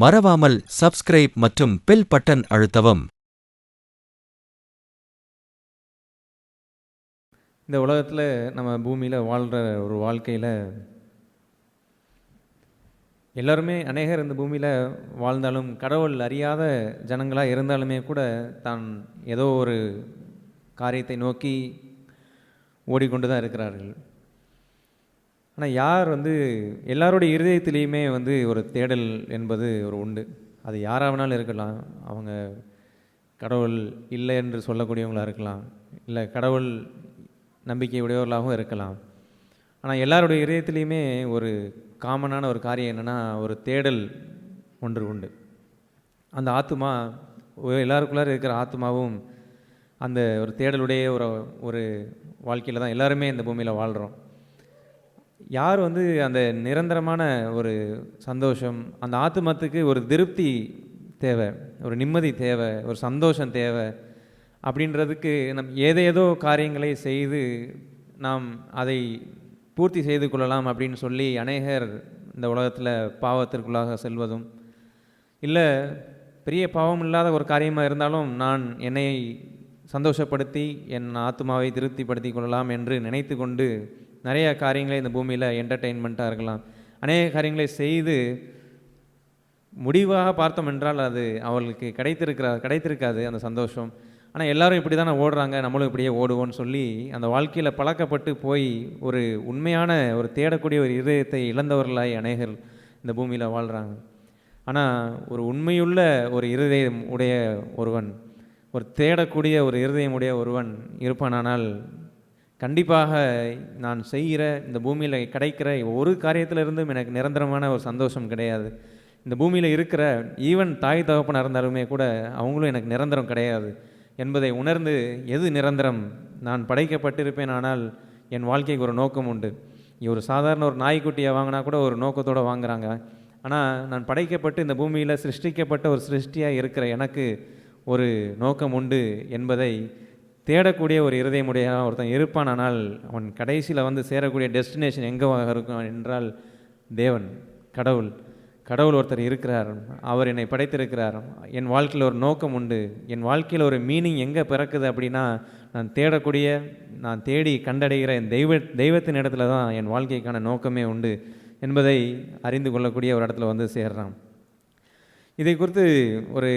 மறவாமல் சப்ஸ்கிரைப் மற்றும் bell button அழுத்தவும். இந்த உலகத்தில் நம்ம பூமியில் வாழ்கிற ஒரு வாழ்க்கையில் எல்லோருமே அநேகர் இந்த பூமியில் வாழ்ந்தாலும் கடவுள் அறியாத ஜனங்களாக இருந்தாலுமே கூட தான் ஏதோ ஒரு காரியத்தை நோக்கி ஓடிக்கொண்டு தான் இருக்கிறார்கள். ஆனால் யார் வந்து எல்லாருடைய இருதயத்திலையுமே வந்து ஒரு தேடல் என்பது ஒரு உண்டு. அது யாராவனாலும் இருக்கலாம். அவங்க கடவுள் இல்லை என்று சொல்லக்கூடியவங்களாக இருக்கலாம். இல்லை கடவுள் நம்பிக்கை உடையவர்களாகவும் இருக்கலாம். ஆனால் எல்லாருடைய இதயத்துலேயுமே ஒரு காமனான ஒரு காரியம் என்னென்னா ஒரு தேடல் ஒன்று உண்டு. அந்த ஆத்மா எல்லாருக்குள்ளார இருக்கிற ஆத்மாவும் அந்த ஒரு தேடலுடைய ஒரு ஒரு வாழ்க்கையில் தான் எல்லாருமே இந்த பூமியில் வாழ்கிறோம் யார் வந்து அந்த நிரந்தரமான ஒரு சந்தோஷம் அந்த ஆத்மத்துக்கு ஒரு திருப்தி தேவை ஒரு நிம்மதி தேவை ஒரு சந்தோஷம் தேவை அப்படின்றதுக்கு நம் ஏதேதோ காரியங்களை செய்து நாம் அதை பூர்த்தி செய்து கொள்ளலாம் அப்படின்னு சொல்லி அநேகர் இந்த உலகத்தில் பாவத்திற்குள்ளாக செல்வதும் இல்லை பெரிய பாவம் இல்லாத ஒரு காரியமாக இருந்தாலும் நான் என்னை சந்தோஷப்படுத்தி என் ஆத்மாவை திருப்திப்படுத்தி கொள்ளலாம் என்று நினைத்து கொண்டு நிறைய காரியங்களை இந்த பூமியில் என்டர்டெயின்மெண்ட்டாக இருக்கலாம். அநேக காரியங்களை செய்து முடிவாக பார்த்தோம் என்றால் அது அவளுக்கு கிடைத்திருக்கிறா கிடைத்திருக்காது அந்த சந்தோஷம். ஆனால் எல்லோரும் இப்படி தானே ஓடுறாங்க நம்மளும் இப்படியே ஓடுவோம்னு சொல்லி அந்த வாழ்க்கையில் பழக்கப்பட்டு போய் ஒரு உண்மையான ஒரு தேடக்கூடிய ஒரு இதயத்தை இழந்தவர்களாய் அநேகர் இந்த பூமியில் வாழ்கிறாங்க ஆனால் ஒரு உண்மையுள்ள ஒரு இருதயம் உடைய ஒருவன் ஒரு தேடக்கூடிய ஒரு இருதயம் உடைய ஒருவன் இருப்பானானால் கண்டிப்பாக நான் செய்கிற இந்த பூமியில் கிடைக்கிற ஒரு காரியத்திலிருந்தும் எனக்கு நிரந்தரமான ஒரு சந்தோஷம் கிடையாது. இந்த பூமியில் இருக்கிற ஈவன் தாய் தகப்பனாக இருந்தாலுமே கூட அவங்களும் எனக்கு நிரந்தரம் கிடையாது. என்பதை உணர்ந்து எது நிரந்தரம்? நான் படைக்கப்பட்டிருப்பேன் ஆனால் என் வாழ்க்கைக்கு ஒரு நோக்கம் உண்டு. ஒரு சாதாரண ஒரு நாய்க்குட்டியை வாங்கினா கூட ஒரு நோக்கத்தோடு வாங்குறாங்க. ஆனால் நான் படைக்கப்பட்டு இந்த பூமியில் சிருஷ்டிக்கப்பட்ட ஒரு சிருஷ்டியாக இருக்கிற எனக்கு ஒரு நோக்கம் உண்டு என்பதை தேடக்கூடிய ஒரு இருதயமுடைய ஒருத்தன் இருப்பான் ஆனால் அவன் கடைசியில் வந்து சேரக்கூடிய டெஸ்டினேஷன் எங்கே இருக்கும் என்றால் தேவன் கடவுள். கடவுள் ஒருத்தர் இருக்கிறார். அவர் என்னை படைத்திருக்கிறார். என் வாழ்க்கையில் ஒரு நோக்கம் உண்டு. என் வாழ்க்கையில் ஒரு மீனிங் எங்கே பிறக்குது அப்படின்னா நான் தேடக்கூடிய நான் தேடி கண்டடைகிற என் தெய்வ தெய்வத்தின் இடத்துல தான் என் வாழ்க்கைக்கான நோக்கமே உண்டு என்பதை அறிந்து கொள்ளக்கூடிய ஒரு இடத்துல வந்து சேர்றான். இதை குறித்து ஒரு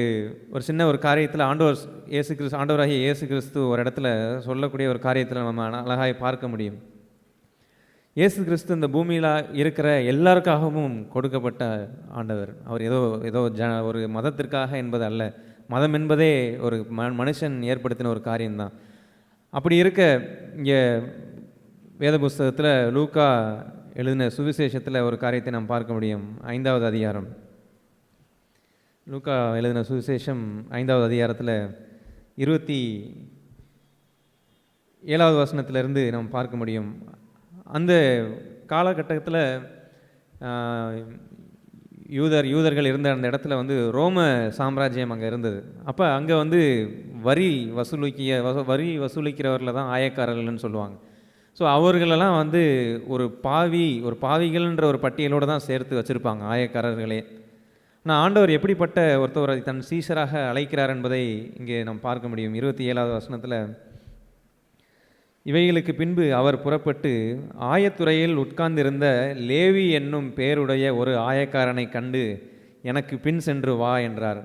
ஒரு சின்ன ஒரு காரியத்தில் ஆண்டவர் இயேசு கிறிஸ்து ஆண்டவராகிய இயேசு கிறிஸ்து ஒரு இடத்துல சொல்லக்கூடிய ஒரு காரியத்தில் நம்ம அழகாக பார்க்க முடியும். இயேசு கிறிஸ்து இந்த பூமியில் இருக்கிற எல்லாருக்காகவும் கொடுக்கப்பட்ட ஆண்டவர். அவர் ஏதோ ஏதோ ஜ ஒரு மதத்திற்காக என்பது அல்ல. மதம் என்பதே ஒரு ம மனுஷன் ஏற்படுத்தின ஒரு காரியம்தான். அப்படி இருக்க இங்கே வேத புஸ்தகத்தில் லூக்கா எழுதின சுவிசேஷத்தில் ஒரு காரியத்தை நாம் பார்க்க முடியும். ஐந்தாவது அதிகாரம். லூக்கா எழுதின சுவிசேஷம் ஐந்தாவது அதிகாரத்தில் இருபத்தி ஏழாவது வசனத்திலிருந்து நாம் பார்க்க முடியும். அந்த காலகட்டத்தில் யூதர் யூதர்கள் இருந்த அந்த இடத்துல வந்து ரோம சாம்ராஜ்யம் அங்கே இருந்தது. அப்போ அங்கே வந்து வரி வசூலிக்கிய வச வரி வசூலிக்கிறவரில் தான் ஆயக்காரர்கள்னு சொல்லுவாங்க. ஸோ அவர்களெல்லாம் வந்து ஒரு பாவி ஒரு பாவிகள்ன்ற ஒரு பட்டியலோடு தான் சேர்த்து வச்சுருப்பாங்க ஆயக்காரர்களே. ஆனால் ஆண்டவர் எப்படிப்பட்ட ஒருத்தவரை தன் சீசராக அழைக்கிறார் என்பதை இங்கே நாம் பார்க்க முடியும். இருபத்தி ஏழாவது வசனத்தில் இவைகளுக்கு பின்பு அவர் புறப்பட்டு ஆயத்துறையில் உட்கார்ந்திருந்த லேவி என்னும் பேருடைய ஒரு ஆயக்காரனை கண்டு எனக்கு பின் சென்று வா என்றார்.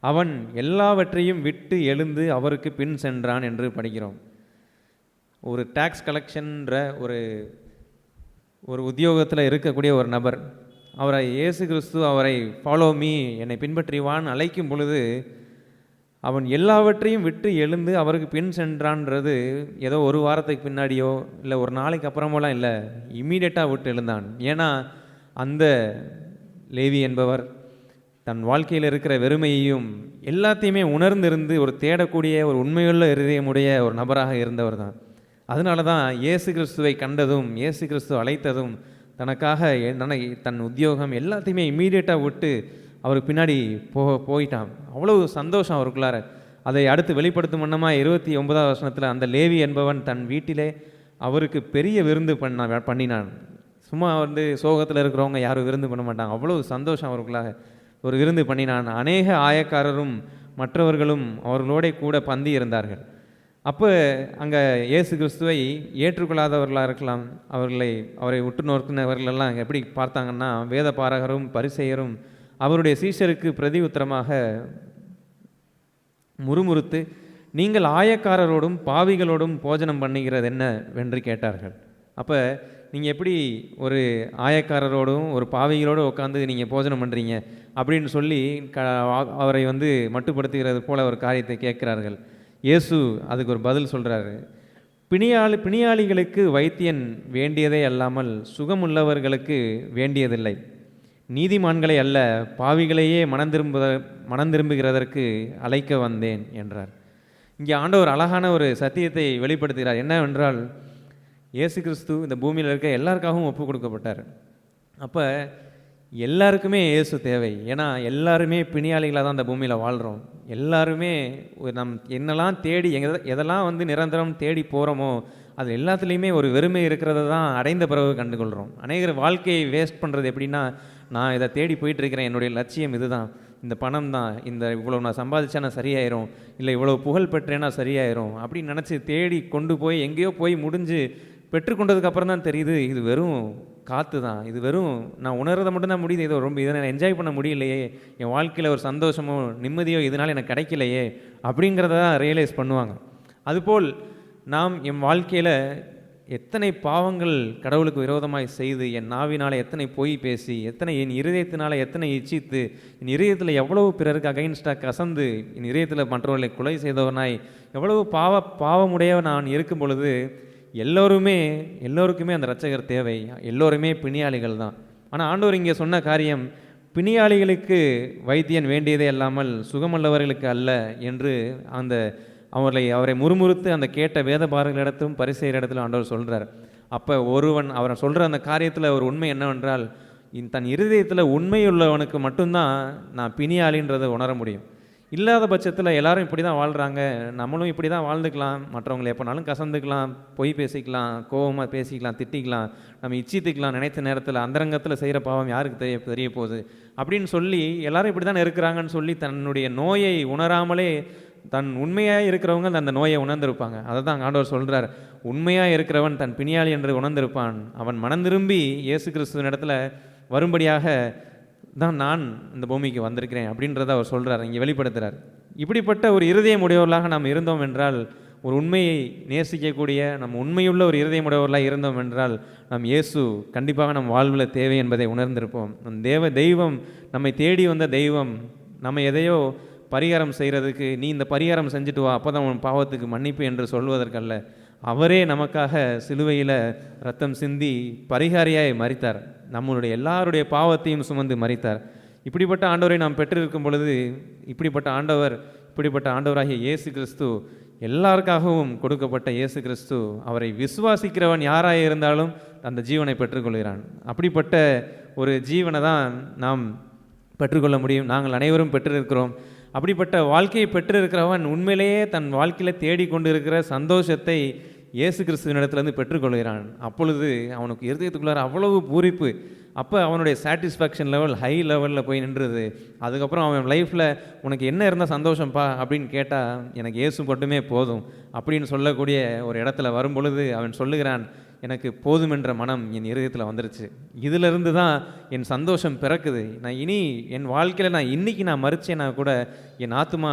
அவன் எல்லாவற்றையும் விட்டு எழுந்து அவருக்கு பின் சென்றான் என்று படிக்கிறோம். ஒரு டேக்ஸ் கலெக்ஷன்ற ஒரு ஒரு உத்தியோகத்தில் இருக்கக்கூடிய ஒரு நபர் அவரை இயேசு கிறிஸ்து அவரை ஃபாலோ மீ என்னை பின்பற்றிவான் அழைக்கும் பொழுது அவன் எல்லாவற்றையும் விட்டு எழுந்து அவருக்கு பின் சென்றான்றது. ஏதோ ஒரு வாரத்துக்கு பின்னாடியோ இல்லை ஒரு நாளைக்கு அப்புறமோலாம் இல்லை இம்மீடியட்டாக விட்டு எழுந்தான். ஏன்னா அந்த லேவி என்பவர் தன் வாழ்க்கையில் இருக்கிற வெறுமையையும் எல்லாத்தையுமே உணர்ந்திருந்து ஒரு தேடக்கூடிய ஒரு உண்மையுள்ள இருதயமுடைய ஒரு நபராக இருந்தவர் தான் அதனால தான் இயேசு கிறிஸ்துவை கண்டதும் இயேசு கிறிஸ்து அழைத்ததும் தனக்காக என்னை தன் உத்தியோகம் எல்லாத்தையுமே இம்மீடியட்டாக விட்டு அவருக்கு பின்னாடி போ போயிட்டான். அவ்வளவு சந்தோஷம் அவருக்குள்ளார. அதை அடுத்து வெளிப்படுத்தும் வண்ணமாக இருபத்தி ஒன்பதாவது வருஷத்தில் அந்த லேவி என்பவன் தன் வீட்டிலே அவருக்கு பெரிய விருந்து பண்ண பண்ணினான். சும்மா வந்து சோகத்தில் இருக்கிறவங்க யாரும் விருந்து பண்ண மாட்டாங்க. அவ்வளோ சந்தோஷம் அவருக்குள்ளாக ஒரு விருந்து பண்ணினான். அநேக ஆயக்காரரும் மற்றவர்களும் அவர்களோட கூட பந்தி இருந்தார்கள் அப்போ அங்கே இயேசு கிறிஸ்துவை ஏற்றுக்கொள்ளாதவர்களாக இருக்கலாம். அவர்களை அவரை உற்று நோக்கினவர்களெல்லாம் எப்படி பார்த்தாங்கன்னா வேத பாரகரும் பரிசெயரும் அவருடைய சீஷருக்கு பிரதி உத்தரமாக முறுமுறுத்து நீங்கள் ஆயக்காரரோடும் பாவிகளோடும் போஜனம் பண்ணுகிறது என்ன? வென்று கேட்டார்கள். அப்போ நீங்கள் எப்படி ஒரு ஆயக்காரரோடும் ஒரு பாவிகளோடு உட்காந்து நீங்கள் போஜனம் பண்ணுறீங்க அப்படின்னு சொல்லி க அவரை வந்து மட்டுப்படுத்துகிறது போல ஒரு காரியத்தை கேட்கிறார்கள். இயேசு அதுக்கு ஒரு பதில் சொல்கிறாரு பிணியாளி பிணியாளிகளுக்கு வைத்தியன் வேண்டியதே அல்லாமல் சுகமுள்ளவர்களுக்கு வேண்டியதில்லை. நீதிமான்களை அல்ல பாவிகளையே மனம் மனந்திரும்புகிறதற்கு மனம் திரும்புகிறதற்கு அழைக்க வந்தேன் என்றார். இங்கே ஆண்டவர் அழகான ஒரு சத்தியத்தை வெளிப்படுத்துகிறார். என்னவென்றால் இயேசு கிறிஸ்து இந்த பூமியில் இருக்க எல்லாருக்காகவும் ஒப்பு கொடுக்கப்பட்டார். அப்போ எல்லாருக்குமே இயேசு தேவை. ஏன்னா எல்லாருமே பிணியாளிகளாக தான் அந்த பூமியில் வாழ்கிறோம் எல்லாருமே நம் என்னெல்லாம் தேடி எங்கே எதெல்லாம் வந்து நிரந்தரம் தேடி போகிறோமோ அது எல்லாத்துலேயுமே ஒரு வெறுமை இருக்கிறத தான் அடைந்த பிறகு கண்டுகொள்கிறோம் அநேகர் வாழ்க்கையை வேஸ்ட் பண்ணுறது எப்படின்னா நான் இதை தேடி போயிட்டுருக்கிறேன். என்னுடைய லட்சியம் இதுதான். இந்த பணம் தான். இந்த இவ்வளோ நான் சம்பாதிச்சா நான் சரியாயிரும். இல்லை இவ்வளோ புகழ் பெற்றேன்னா சரியாயிரும். அப்படின்னு நினச்சி தேடி கொண்டு போய் எங்கேயோ போய் முடிஞ்சு பெற்றுக்கொண்டதுக்கப்புறம் தான் தெரியுது இது வெறும் காற்று தான். இது வெறும் நான் உணர்றதை மட்டும்தான் முடியுது. இதை ரொம்ப இதை நான் என்ஜாய் பண்ண முடியலையே. என் வாழ்க்கையில் ஒரு சந்தோஷமோ நிம்மதியோ இதனால் எனக்கு கிடைக்கலையே அப்படிங்கிறத தான் ரியலைஸ் பண்ணுவாங்க. அதுபோல் நாம் என் வாழ்க்கையில் எத்தனை பாவங்கள் கடவுளுக்கு விரோதமாய் செய்து என் நாவினால் எத்தனை பொய் பேசி எத்தனை என் இருதயத்தினால் எத்தனை இச்சித்து என் இருதயத்தில் எவ்வளவு பிறருக்கு அகைன்ஸ்டாக கசந்து என் இருதயத்தில் மற்றவர்களை கொலை செய்தவனாய் எவ்வளவு பாவ பாவமுடைய நான் இருக்கும் பொழுது எல்லோருமே எல்லோருக்குமே அந்த ரட்சகர் தேவை. எல்லோருமே பிணியாளிகள் தான். ஆனால் ஆண்டவர் இங்கே சொன்ன காரியம் பிணியாளிகளுக்கு வைத்தியன் வேண்டியதே அல்லாமல் சுகமல்லவர்களுக்கு அல்ல என்று அந்த அவர்களை அவரை முறுமுறுத்து அந்த கேட்ட வேத பாரர்களிடத்தும் பரிசெயர் இடத்துல ஆண்டவர் சொல்கிறார் அப்போ ஒருவன் அவரை சொல்கிற அந்த காரியத்தில் ஒரு உண்மை என்னவென்றால் தன் இருதயத்தில் உண்மையுள்ளவனுக்கு மட்டும்தான் நான் பிணியாளின்றதை உணர முடியும். இல்லாத பட்சத்தில் எல்லாரும் இப்படி தான் வாழ்கிறாங்க நம்மளும் இப்படி தான் வாழ்ந்துக்கலாம். மற்றவங்களை எப்போனாலும் கசந்துக்கலாம். பொய் பேசிக்கலாம். கோபமாக பேசிக்கலாம். திட்டிக்கலாம். நம்ம இச்சித்துக்கலாம். நினைத்த நேரத்தில் அந்தரங்கத்தில் செய்கிற பாவம் யாருக்கு தெரிய தெரிய போகுது? அப்படின்னு சொல்லி எல்லாரும் இப்படி தானே இருக்கிறாங்கன்னு சொல்லி தன்னுடைய நோயை உணராமலே தன் உண்மையாக இருக்கிறவங்க அந்த நோயை உணர்ந்திருப்பாங்க. அதை தான் ஆண்டவர் சொல்கிறார் உண்மையாக இருக்கிறவன் தன் பிணியாளி என்று உணர்ந்திருப்பான். அவன் மனம் திரும்பி இயேசு கிறிஸ்துவின் இடத்துல வரும்படியாக தான் நான் இந்த பூமிக்கு வந்திருக்கிறேன் அப்படின்றத அவர் சொல்கிறார் இங்கே வெளிப்படுத்துகிறார் இப்படிப்பட்ட ஒரு இருதயம் உடையவர்களாக நாம் இருந்தோம் என்றால் ஒரு உண்மையை நேசிக்கக்கூடிய நம் உண்மையுள்ள ஒரு இருதயம் உடையவர்களாக இருந்தோம் என்றால் நம் இயேசு கண்டிப்பாக நம் வாழ்வில் தேவை என்பதை உணர்ந்திருப்போம். நம் தேவ தெய்வம் நம்மை தேடி வந்த தெய்வம் நம்ம எதையோ பரிகாரம் செய்கிறதுக்கு நீ இந்த பரிகாரம் செஞ்சுட்டு வா அப்போ தான் உன் பாவத்துக்கு மன்னிப்பு என்று சொல்வதற்கல்ல. அவரே நமக்காக சிலுவையில் ரத்தம் சிந்தி பரிகாரியாய் மறித்தார் நம்மளுடைய எல்லாருடைய பாவத்தையும் சுமந்து மறித்தார் இப்படிப்பட்ட ஆண்டவரை நாம் பெற்றிருக்கும் பொழுது இப்படிப்பட்ட ஆண்டவர் இப்படிப்பட்ட ஆண்டவராகிய இயேசு கிறிஸ்து எல்லாருக்காகவும் கொடுக்கப்பட்ட இயேசு கிறிஸ்து அவரை விசுவாசிக்கிறவன் யாராக இருந்தாலும் அந்த ஜீவனை பெற்றுக்கொள்கிறான். அப்படிப்பட்ட ஒரு ஜீவனை தான் நாம் பெற்றுக்கொள்ள முடியும். நாங்கள் அனைவரும் பெற்றிருக்கிறோம். அப்படிப்பட்ட வாழ்க்கையை பெற்றிருக்கிறவன் உண்மையிலேயே தன் வாழ்க்கையில் தேடிக்கொண்டு இருக்கிற சந்தோஷத்தை இயேசு கிறிஸ்துவனிடத்துலேருந்து பெற்றுக்கொள்கிறான். அப்பொழுது அவனுக்கு இருதயத்துக்குள்ளார அவ்வளவு பூரிப்பு. அப்போ அவனுடைய சாட்டிஸ்ஃபேக்ஷன் லெவல் ஹை லெவலில் போய் நின்றுது. அதுக்கப்புறம் அவன் லைஃப்பில் உனக்கு என்ன இருந்தால் சந்தோஷம்ப்பா அப்படின்னு கேட்டால் எனக்கு இயேசு மட்டுமே போதும். அப்படின்னு சொல்லக்கூடிய ஒரு இடத்துல வரும் பொழுது அவன் சொல்லுகிறான் எனக்கு போதுமென்ற மனம் என் இருதயத்தில் வந்துருச்சு. இதிலிருந்து தான் என் சந்தோஷம் பிறக்குது. நான் இனி என் வாழ்க்கையில் நான் இன்றைக்கி நான் மறிச்சேன்னா கூட என் ஆத்மா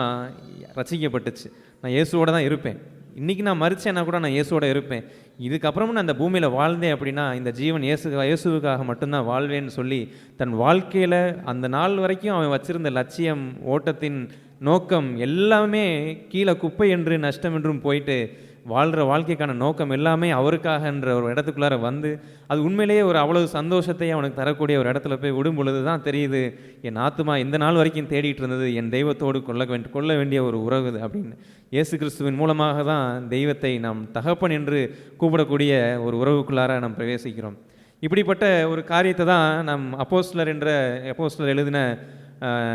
ரசிக்கப்பட்டுச்சு. நான் இயேசுவோடு தான் இருப்பேன். இன்றைக்கி நான் மறிச்சேன்னா கூட நான் இயேசுவோட இருப்பேன். இதுக்கப்புறமும் நான் அந்த பூமியில் வாழ்ந்தேன் அப்படின்னா இந்த ஜீவன் இயேசு இயேசுவுக்காக மட்டும்தான் வாழ்வேன்னு சொல்லி தன் வாழ்க்கையில் அந்த நாள் வரைக்கும் அவன் வச்சிருந்த லட்சியம் ஓட்டத்தின் நோக்கம் எல்லாமே கீழே குப்பை என்று நஷ்டம் என்றும் போயிட்டு வாழ்கிற வாழ்க்கைக்கான நோக்கம் எல்லாமே அவருக்காகன்ற ஒரு இடத்துக்குள்ளார வந்து அது உண்மையிலேயே ஒரு அவ்வளவு சந்தோஷத்தை அவனுக்கு தரக்கூடிய ஒரு இடத்துல போய் விடும் பொழுது தான் தெரியுது என் ஆத்மா இந்த நாள் வரைக்கும் தேடிட்டு இருந்தது என் தெய்வத்தோடு கொள்ள வேண்டிய கொள்ள வேண்டிய ஒரு உறவு அப்படின்னு. இயேசு கிறிஸ்துவின் மூலமாக தான் தெய்வத்தை நாம் தகப்பன் என்று கூப்பிடக்கூடிய ஒரு உறவுக்குள்ளார நாம் பிரவேசிக்கிறோம். இப்படிப்பட்ட ஒரு காரியத்தை தான் நம் அப்போஸ்லர் என்ற அப்போஸ்லர் எழுதின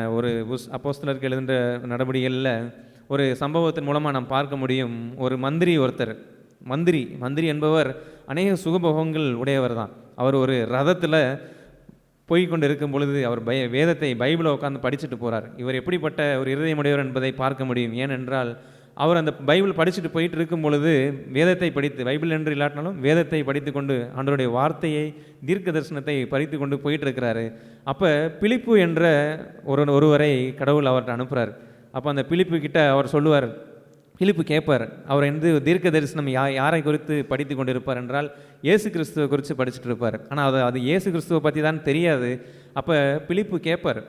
ஒரு அப்போஸ்லருக்கு எழுதுகிற நடவடிக்கைகளில் ஒரு சம்பவத்தின் மூலமாக நாம் பார்க்க முடியும். ஒரு மந்திரி ஒருத்தர் மந்திரி மந்திரி என்பவர் அநேக சுகபோகங்கள் உடையவர் தான். அவர் ஒரு ரதத்தில் போய் கொண்டு இருக்கும் பொழுது அவர் பய வேதத்தை பைபிளை உட்காந்து படிச்சுட்டு போகிறார் இவர் எப்படிப்பட்ட ஒரு இருதயமுடையவர் என்பதை பார்க்க முடியும். ஏனென்றால் அவர் அந்த பைபிள் படிச்சுட்டு போயிட்டு இருக்கும் பொழுது வேதத்தை படித்து பைபிள் என்று இல்லாட்டினாலும் வேதத்தை படித்து கொண்டு ஆண்டவருடைய வார்த்தையை தீர்க்க தரிசனத்தை படித்து கொண்டு போயிட்டு இருக்கிறாரு. அப்போ பிலிப்பு என்ற ஒரு ஒருவரை கடவுள் அவர்கிட்ட அனுப்புகிறார் அப்போ அந்த பிலிப்பு கிட்ட அவர் சொல்லுவார் பிலிப்பு கேட்பார் அவர் வந்து தீர்க்க தரிசனம் யா யாரை குறித்து படித்து கொண்டிருப்பார் என்றால் இயேசு கிறிஸ்துவை குறித்து படிச்சுட்டு இருப்பார். ஆனால் அது அது இயேசு கிறிஸ்துவை பற்றி தான் தெரியாது. அப்போ பிலிப்பு கேட்பார்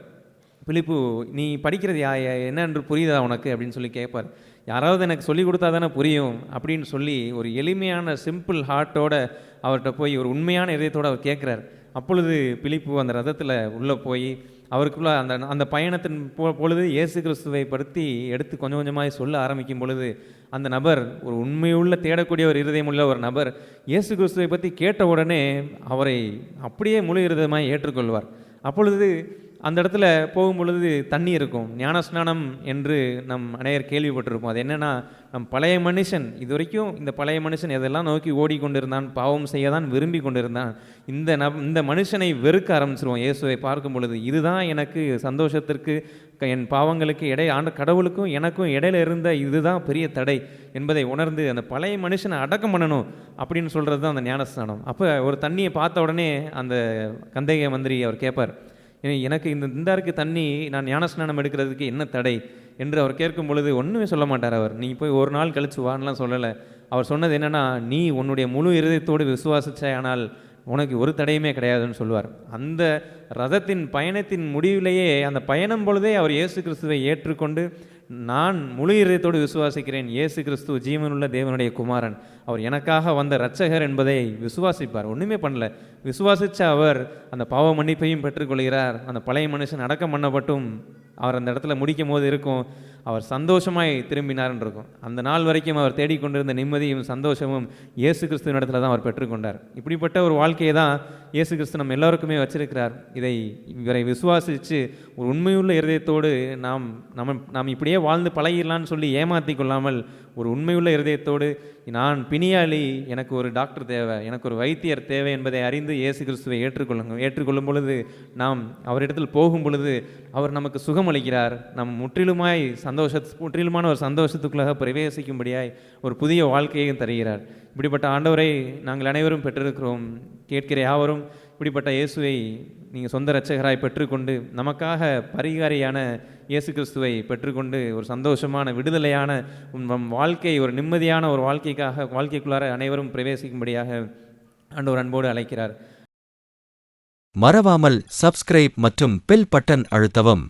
பிலிப்பு நீ படிக்கிறது யா என்ன என்று புரியுதா உனக்கு? அப்படின்னு சொல்லி கேட்பார் யாராவது எனக்கு சொல்லி கொடுத்தா தானே புரியும் அப்படின்னு சொல்லி ஒரு எளிமையான சிம்பிள் ஹார்ட்டோட அவர்கிட்ட போய் ஒரு உண்மையான இதயத்தோடு அவர் கேட்குறார் அப்பொழுது பிலிப்பு அந்த ரதத்தில் உள்ளே போய் அவருக்குள்ள அந்த அந்த பயணத்தின் பொழுது இயேசு கிறிஸ்துவை படுத்தி எடுத்து கொஞ்சம் கொஞ்சமாக சொல்ல ஆரம்பிக்கும் பொழுது அந்த நபர் ஒரு உண்மையுள்ள தேடக்கூடிய ஒரு இருதயமுள்ள ஒரு நபர் இயேசு கிறிஸ்துவை பற்றி கேட்ட உடனே அவரை அப்படியே முழு இருதயமாக ஏற்றுக்கொள்வார். அப்பொழுது அந்த இடத்துல போகும் பொழுது தண்ணி இருக்கும். ஞானஸ்நானம் என்று நம் அனைவர் கேள்விப்பட்டிருப்போம். அது என்னென்னா நம் பழைய மனுஷன் இது வரைக்கும் இந்த பழைய மனுஷன் எதெல்லாம் நோக்கி ஓடிக்கொண்டிருந்தான் பாவம் செய்ய தான் விரும்பி கொண்டிருந்தான் இந்த நப் இந்த மனுஷனை வெறுக்க ஆரம்பிச்சிருவோம். இயேசுவை பார்க்கும் பொழுது இதுதான் எனக்கு சந்தோஷத்திற்கு க- என் பாவங்களுக்கு இடை ஆண்ட கடவுளுக்கும் எனக்கும் இடையில இருந்த இதுதான் பெரிய தடை என்பதை உணர்ந்து அந்த பழைய மனுஷனை அடக்கம் பண்ணணும் அப்படின்னு சொல்கிறது தான் அந்த ஞானஸ்நானம். அப்போ ஒரு தண்ணியை பார்த்த உடனே அந்த கந்தேக மந்திரி அவர் கேட்பார் எனக்கு இந்த இந்தாருக்கு தண்ணி நான் ஞானஸ்நானம் எடுக்கிறதுக்கு என்ன தடை? என்று அவர் கேட்கும் பொழுது ஒன்றுமே சொல்ல மாட்டார் அவர். நீ போய் ஒரு நாள் கழிச்சு வான்லாம் சொல்லலை. அவர் சொன்னது என்னென்னா நீ உன்னுடைய முழு இருதயத்தோடு விசுவாசிச்சே ஆனால் உனக்கு ஒரு தடையுமே கிடையாதுன்னு சொல்லுவார். அந்த ரதத்தின் பயணத்தின் முடிவிலேயே அந்த பயணம் பொழுதே அவர் இயேசு கிறிஸ்துவை ஏற்றுக்கொண்டு நான் முழு இதயத்தோடு விசுவாசிக்கிறேன். இயேசு கிறிஸ்து ஜீவனுள்ள தேவனுடைய குமாரன். அவர் எனக்காக வந்த இரட்சகர் என்பதை விசுவாசிப்பார். ஒன்றுமே பண்ணல. விசுவாசித்த அவர் அந்த பாவ மன்னிப்பையும் பெற்றுக்கொள்கிறார். அந்த பழைய மனுஷன் அடக்கம் பண்ணப்பட்டும். அவர் அந்த இடத்துல முடிக்கும் போது இருக்கும். அவர் சந்தோஷமாய் திரும்பினார்ன்னு இருக்கும் அந்த நாள் வரைக்கும் அவர் தேடிக்கொண்டிருந்த நிம்மதியும் சந்தோஷமும் இயேசு கிறிஸ்துவின் இடத்துல தான் அவர் பெற்றுக்கொண்டார். இப்படிப்பட்ட ஒரு வாழ்க்கையை தான் இயேசு கிறிஸ்து நம்ம எல்லாருக்குமே வச்சிருக்கிறார். இதை இவரை விசுவாசித்து ஒரு உண்மையுள்ள இருதயத்தோடு நாம் நம்ம நாம் இப்படியே வாழ்ந்து பழகிடலான்னு சொல்லி ஏமாற்றி கொள்ளாமல் ஒரு உண்மையுள்ள இருதயத்தோடு நான் பிணியாளி எனக்கு ஒரு டாக்டர் தேவை எனக்கு ஒரு வைத்தியர் தேவை என்பதை அறிந்து இயேசு கிறிஸ்துவை ஏற்றுக்கொள்ளுங்க ஏற்றுக்கொள்ளும் பொழுது நாம் அவரிடத்தில் போகும் பொழுது அவர் நமக்கு சுகம் அளிக்கிறார் நம் முற்றிலுமாய் சந்தோஷ முற்றிலுமான ஒரு சந்தோஷத்துக்குள்ளாக பிரவேசிக்கும்படியாய் ஒரு புதிய வாழ்க்கையையும் தருகிறார். இப்படிப்பட்ட ஆண்டவரை நாங்கள் அனைவரும் பெற்றிருக்கிறோம். கேட்கிற யாவரும் இப்படிப்பட்ட இயேசுவை நீங்கள் சொந்த இரட்சகராய் பெற்றுக்கொண்டு நமக்காக பரிகாரியான இயேசு கிறிஸ்துவை பெற்றுக்கொண்டு ஒரு சந்தோஷமான விடுதலையான உன் நம் வாழ்க்கை ஒரு நிம்மதியான ஒரு வாழ்க்கைக்காக வாழ்க்கைக்குள்ளார அனைவரும் பிரவேசிக்கும்படியாக ஆண்டவர் அன்போடு அழைக்கிறார். மறவாமல் சப்ஸ்கிரைப் மற்றும் பெல் பட்டன் அழுத்தவும்.